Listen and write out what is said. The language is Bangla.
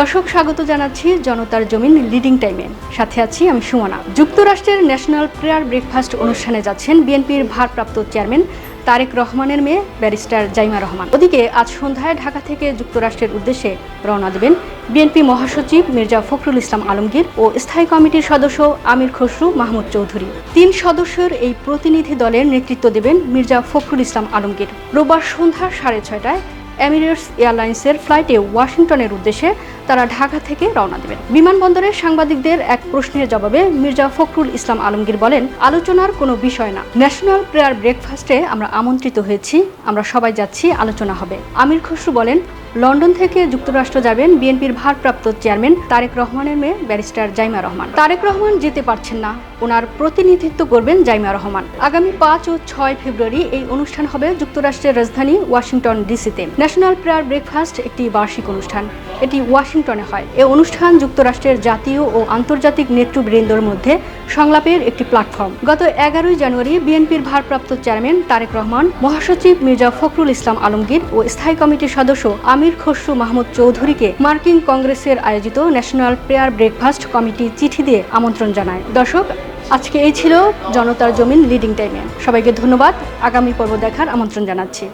দর্শক, স্বাগত জানাচ্ছি জনতার জমিন লিডিং টাইমে। সাথে আছি আমি সুমনা। যুক্তরাষ্ট্রের ন্যাশনাল প্রেয়ার ব্রেকফাস্ট অনুষ্ঠানে যাচ্ছেন বিএনপির ভারপ্রাপ্ত চেয়ারম্যান তারেক রহমানের মেয়ে ব্যারিস্টার জাইমা রহমান। ওদিকে আজ সন্ধ্যায় ঢাকা থেকে যুক্তরাষ্ট্রের উদ্দেশ্যে রওনা দেবেন বিএনপি মহাসচিব মির্জা ফখরুল ইসলাম আলমগীর ও স্থায়ী কমিটির সদস্য আমির খসরু মাহমুদ চৌধুরী। তিন সদস্যের এই প্রতিনিধি দলের নেতৃত্ব দেবেন মির্জা ফখরুল ইসলাম আলমগীর। রোববার সন্ধ্যা সাড়ে ছয়টায় এমিরেটস এয়ারলাইন্সের ফ্লাইটে ওয়াশিংটনের উদ্দেশ্যে তারা ঢাকা থেকে রওনা দেবেন। বিমানবন্দরে সাংবাদিকদের এক প্রশ্নের জবাবে মির্জা ফখরুল ইসলাম আলমগীর বলেন, আলোচনার কোনো বিষয় না। ন্যাশনাল প্রেয়ার ব্রেকফাস্টে আমরা আমন্ত্রিত হয়েছি, আমরা সবাই যাচ্ছি, আলোচনা হবে। আমির খসরু বলেন লন্ডন থেকে যুক্তরাষ্ট্র যাবেন বিএনপির ভারপ্রাপ্ত চেয়ারম্যান তারেক রহমানের মেয়ে ব্যারিস্টার জাইমা রহমান। তারেক রহমান যেতে পারছেন না, ওনার প্রতিনিধিত্ব করবেন জাইমা রহমান। আগামী পাঁচ ও ছয় ফেব্রুয়ারি এই অনুষ্ঠান হবে যুক্তরাষ্ট্রের রাজধানী ওয়াশিংটন ডিসিতে। ন্যাশনাল প্রেয়ার ব্রেকফাস্ট একটি বার্ষিক অনুষ্ঠান। এটি ওয়াশিংটনে হয়। এই অনুষ্ঠান যুক্তরাষ্ট্রের জাতীয় ও আন্তর্জাতিক নেতৃবৃন্দর মধ্যে সংলাপের একটি প্ল্যাটফর্ম। গত এগারোই জানুয়ারি বিএনপির ভারপ্রাপ্ত চেয়ারম্যান তারেক রহমান, মহাসচিব মির্জা ফখরুল ইসলাম আলমগীর ও স্থায়ী কমিটির সদস্য আমির খসরু, মাহমুদ চৌধুরীকে মার্কিন কংগ্রেসের আয়োজিত ন্যাশনাল প্রেয়ার ব্রেকফাস্ট কমিটি চিঠি দিয়ে আমন্ত্রণ জানায়। দর্শক, আজকে এই ছিল জনতার জমিন লিডিং টাইমে। সবাইকে ধন্যবাদ। আগামী পর্ব দেখার আমন্ত্রণ জানাচ্ছি।